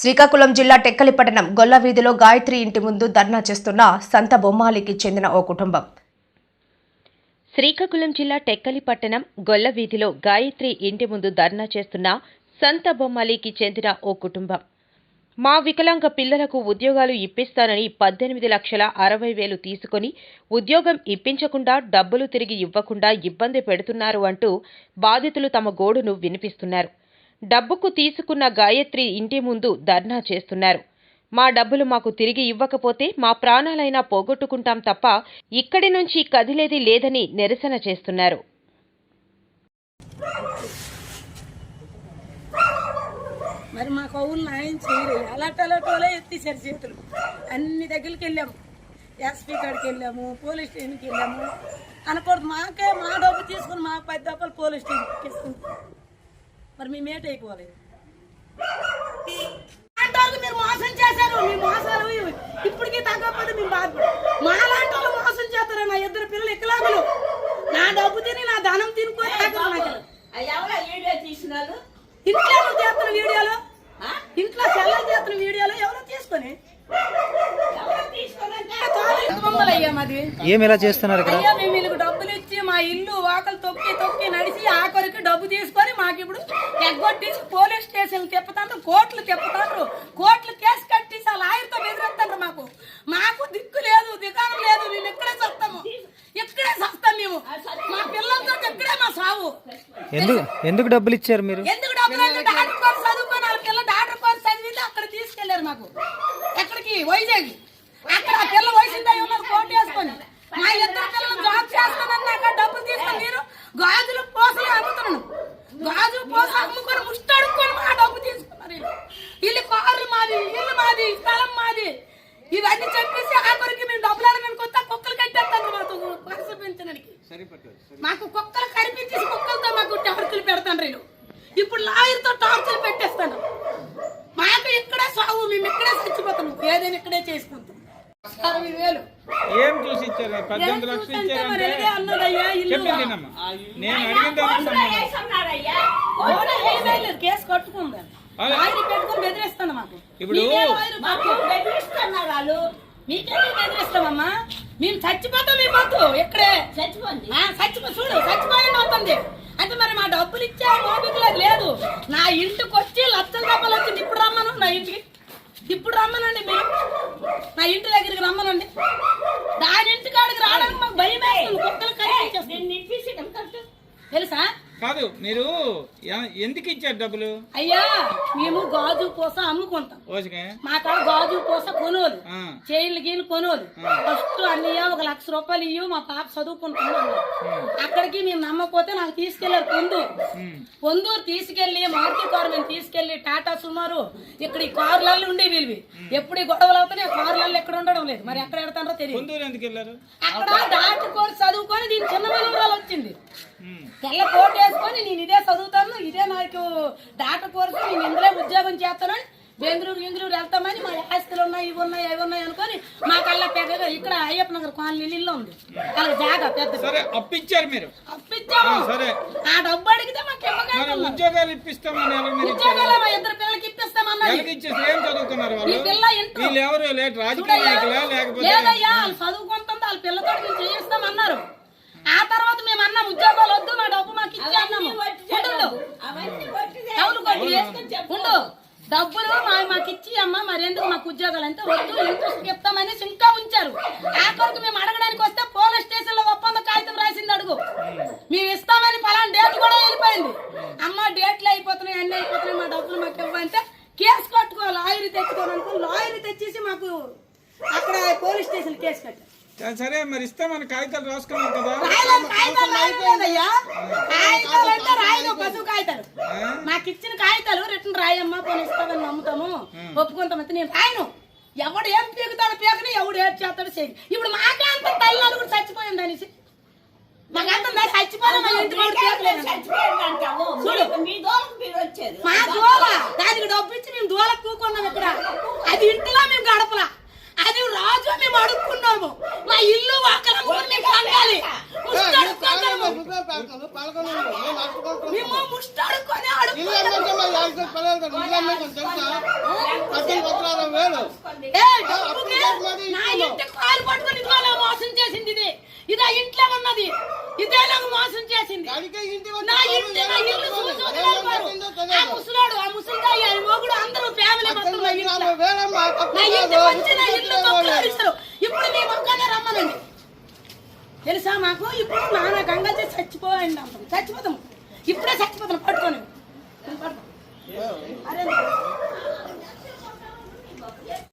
శ్రీకాకుళం జిల్లా టెక్కలిపట్టణం గొల్ల వీధిలో గాయత్రి ఇంటి ముందు ధర్నా చేస్తున్న సంత బొమ్మాలికి చెందిన ఓ కుటుంబం. శ్రీకాకుళం జిల్లా టెక్కలిపట్టణం గొల్లవీధిలో గొల్ల వీధిలో గాయత్రి ఇంటి ముందు ధర్నా చేస్తున్న సంత బొమ్మాలికి చెందిన ఓ కుటుంబం. మా వికలాంగ పిల్లలకు ఉద్యోగాలు ఇప్పిస్తానని పద్దెనిమిది లక్షల అరవై వేలు తీసుకొని ఉద్యోగం ఇప్పించకుండా డబ్బులు తిరిగి ఇవ్వకుండా ఇబ్బంది పెడుతున్నారు అంటూ బాధితులు తమ గోడును వినిపిస్తున్నారు. డబ్బుకు తీసుకున్న గాయత్రి ఇంటి ముందు ధర్నా చేస్తున్నారు. మా డబ్బులు మాకు తిరిగి ఇవ్వకపోతే మా ప్రాణాలైనా పోగొట్టుకుంటాం తప్ప ఇక్కడి నుంచి కదిలేది లేదని నిరసన చేస్తున్నారు. మరి మా కౌలు న్యాయం చేయరు. అలాంటి అలాంటి ఎత్తేసారు చేతులు. అన్ని దగ్గరికి వెళ్ళాము. ఎస్పీ కాడికి వెళ్ళాము పోలీస్ స్టేషన్కి వెళ్ళాము. అనకూడదు మాకే మా డబ్బు తీసుకుని మా పది డబ్బులు పోలీస్ స్టేషన్కి ఇస్తుంది మరి మేము ఏట అయిపోవాలి మీరు మోసం చేశారు. మీ మోసాలు ఇప్పటికీ తగ్గకపోతే మేము బాధపడు మా లాంటి వాళ్ళు మోసం చేస్తారు నా ఇద్దరు పిల్లలు ఇక్కలాగులు నా డబ్బు తిని నా ధనం తినుకొని ఇంట్లో చేస్తున్న వీడియోలు ఇంట్లో సెల్లలు చేస్తున్న వీడియోలు ఎవరో తీసుకొని ఎవరో తీసుకోనంటే బొమ్మలు అయ్యా మాది ఏం ఇలా చేస్తున్నారు ఇక్కడ? అయ్యా మేము వీళ్ళకి డబ్బులు ఇచ్చి మా ఇల్లు వాకలు తొక్కి తొక్కి నడిచి ఆఖరికి డబ్బు తీసుకొని మాకు ఇప్పుడు ఎగ్గొట్టేసి పోలీస్ స్టేషన్ తిప్పుతాండ్రు కోర్టులు తిప్పుతాండ్రు. కోర్టులు కేసు కట్టేసి ఆ లాయర్తో బెదిరిస్తాండ్రు మాకు. మాకు దిక్కు లేదు దిగానం లేదు మేము ఇక్కడే చస్తాము ఇక్కడే చస్తాం మేము. మా పిల్లలతో ఇక్కడే మా సావు. ఎందుకు ఎందుకు డబ్బులు ఇచ్చారు మీరు? ఎందుకు డబ్బులు అంటే డాక్టర్ కోర్స్ చదువుకొని వాళ్ళ పిల్ల డాక్టర్ కోర్స్ చదివింది అక్కడ తీసుకెళ్ళారు మాకు. ఎక్కడికి? వైజాగ్. అక్కడ ఆ పిల్ల వయసుందా ఉన్నారు వేసుకొని. మా ఇద్దరు పిల్లలు జాబ్ చేస్తానని అక్కడ డబ్బులు తీసుకొని మీరు గాజులు పోసలు అమ్ముతున్నాను గాజు పోసలు అమ్ముకొని ముష్టి అడుక్కొని మా డబ్బు తీసుకున్నారు వీళ్ళు. వీళ్ళు కార్లు మాది ఇల్లు మాది స్థలం మాది. ఇవన్నీ చెప్పేసి ఆఖరికి మేము డబ్బులు మేము కొత్త కుక్కలు కట్టేస్తాను మాతో పైసలు పెంచడానికి. మాకు కుక్కలు కనిపించేసి కుక్కలతో మాకు టార్చులు పెడతాను వీళ్ళు. ఇప్పుడు లాయర్తో టార్చులు పెట్టేస్తాను మాకు ఇక్కడే సాగు మేము ఇక్కడే చచ్చిపోతాము ఏదైనా ఇక్కడే చేసుకుంటాం. అరవై వేలు. ఏం చూసి ఇచ్చారు? పద్దెనిమిది లక్షలు ఇచ్చారంటే చెప్పిందినమ్మా నేను అడిగిన దానికి కేసు కట్టుకుందాం. ఇప్పుడు- మీకెందుకు బెదిరిస్తామమ్మా? మేము చచ్చిపోతాం మీ పొద్దు ఇక్కడే చచ్చిపోండి. ఆ, చచ్చిపో చూడు చచ్చిపోయిన అవుతుంది అంటే మరి మా డబ్బులు ఇచ్చే మోపికలేదు లేదు. నా ఇంటికి వచ్చి లక్షల రూపాయలు వచ్చింది ఇప్పుడు రమ్మను నా ఇంటికి. ఇప్పుడు రమ్మనండి మీరు. నా ఇంటి దగ్గరికి రమ్మనండి దాని ఇంటి కాడికి రావడానికి మాకు భయం వేస్తుంది కుక్కలు కనిపించేస్తుంది దీన్ని ఇప్పించి కట్టు తెలుసా కాదు మీరు ఎందుకు ఇచ్చారు డబ్బులు? అయ్యా మేము గాజు పూస అమ్ముకుంటాం. మా కాడ గాజు పూస కొనోలు. చైన్లు గీలు కొనోలు. ఫస్ట్ అన్నయ్య ఒక లక్ష రూపాయలు ఇయ్యు మా పాప చదువుకుంటుంది అన్నారు. అక్కడికి మేము నమ్మకపోతే నాకు తీసుకెళ్ళారు పొందూరు. పొందూరు తీసుకెళ్ళి మారుతి కారు మేము తీసుకెళ్ళి టాటా సుమారు ఇక్కడ ఈ కార్లలో ఉండే వీళ్ళవి ఎప్పుడు ఈ గొడవలు అవుతాయి కార్లలో ఎక్కడ ఉండడం లేదు. మరి ఎక్కడ ఎడతారో తెలియదు. పొందూరు ఎందుకు వెళ్ళారు? అక్కడ కోర్స్ చదువుకొని దీని చిన్న వచ్చింది. తెల్ల కోట్ వేసుకొని నేను ఇదే చదువుతాను ఇదే నాకు డాక్టర్ కోర్సు నేను ఇందులో ఉద్యోగం చేస్తానని బెంగళూరు గింగళూరు వెళ్తామని మా ఆస్తులు ఉన్నాయి ఇవి ఉన్నాయి అవి ఉన్నాయి అనుకొని మా కళ్ళ పెద్దగా ఇక్కడ అయ్యప్ప నగర్ కాలనీ ఇల్లు ఉంది. అలా జాగా పెద్ద సరే అప్పిచ్చారు మీరు. ఆ, సరే. ఆ డబ్బు అడిగితే మాకు మరి ఇవ్వగలరు ఉద్యోగాలు ఇప్పిస్తామని ఉద్యోగాలు మా ఇద్దరు పిల్లలకి ఇచ్చేసి ఏం చదువుకున్నారు ఈ వాళ్ళు ఎవరు లేట్ రాజకీయ లేకపోతే? వాళ్ళు చదువుకుంటుంది వాళ్ళ పిల్లతో మేము చేయిస్తామన్నారు. ఆ తర్వాత మేము అన్నాం ఉద్యోగాలు వద్దు మా డబ్బు మాకు ఇచ్చి అన్నాము. అవును. కొట్టి ఉండు. డబ్బులు మాకు ఇచ్చి అమ్మ మరి ఎందుకు మాకు ఉద్యోగాలు అంటే వద్దు ఇంట్రెస్ట్ చెప్తామనేసి ఇంకా ఉంచారు. ఆఖరికి మేము అడగడానికి వస్తే పోలీస్ స్టేషన్లో ఒప్పంద కాగితం రాసింది అడుగు. మేము ఇస్తామని పలానా డేట్ కూడా వెళ్ళిపోయింది. అమ్మ డేట్లు అయిపోతున్నాయి అన్ని అయిపోతున్నాయి మా డబ్బులు మాకు ఇవ్వంటే కేసు కట్టుకో లాయర్ తెచ్చుకోవాలనుకో లాయర్ తెచ్చేసి మాకు అక్కడ పోలీస్ స్టేషన్ కేసు కట్టారు. సరే మరి కాగితాలు కదా. రాయలేదు, కాగితాలు పసుపు కాగితాలు నాకు ఇచ్చిన కాగితాలు. రిటర్న్ రాయమ్మా పోనీ ఇస్తామని నమ్ముతాము. ఒప్పుకుంటామంటే నేను రాయను. ఎవడు ఏం పీకుతాడు పీకని ఎవడు ఏం చేస్తాడు చేయదు ఇప్పుడు మాకే అంత తల్లి కూడా చచ్చిపోయింది అనేసి. మాకంత చచ్చిపోయినా మా ఇంటి పీకలేదు. అంటావు. మీ- దోలకు దోల దానికి డబ్బు ఇచ్చి మేము దోల కూకున్నాం ఇక్కడ. అది ఇంటిలో మేము గడపలా. రాజు మేము అడుక్కున్నాము. మా ఇల్లు వాకలం మేము కలగాలి. మేము ముష్టి అడుక్కొని అడుక్కున్నాము కలదు నిజమే తెలుసా? అసలు పత్రాలు వేలు. ఏ, డబ్బుకే నా ఇంటి కాలు పట్టుకొని ఇదిగో నా మోసం చేసింది ఇది. ఇదా ఇంట్లో ఉన్నది. ఇదే నాకు మోసం చేసింది. నా ఇంటి నా ఇల్లు ఇప్పుడు మీ మొక్కలే రమ్మనండి. తెలుసా మాకు? ఇప్పుడు నాన్న గంగా చేసి చచ్చిపోయండి చచ్చిపోతాం. ఇప్పుడే చచ్చిపోతాం. పట్టుకొని పడతాం అరే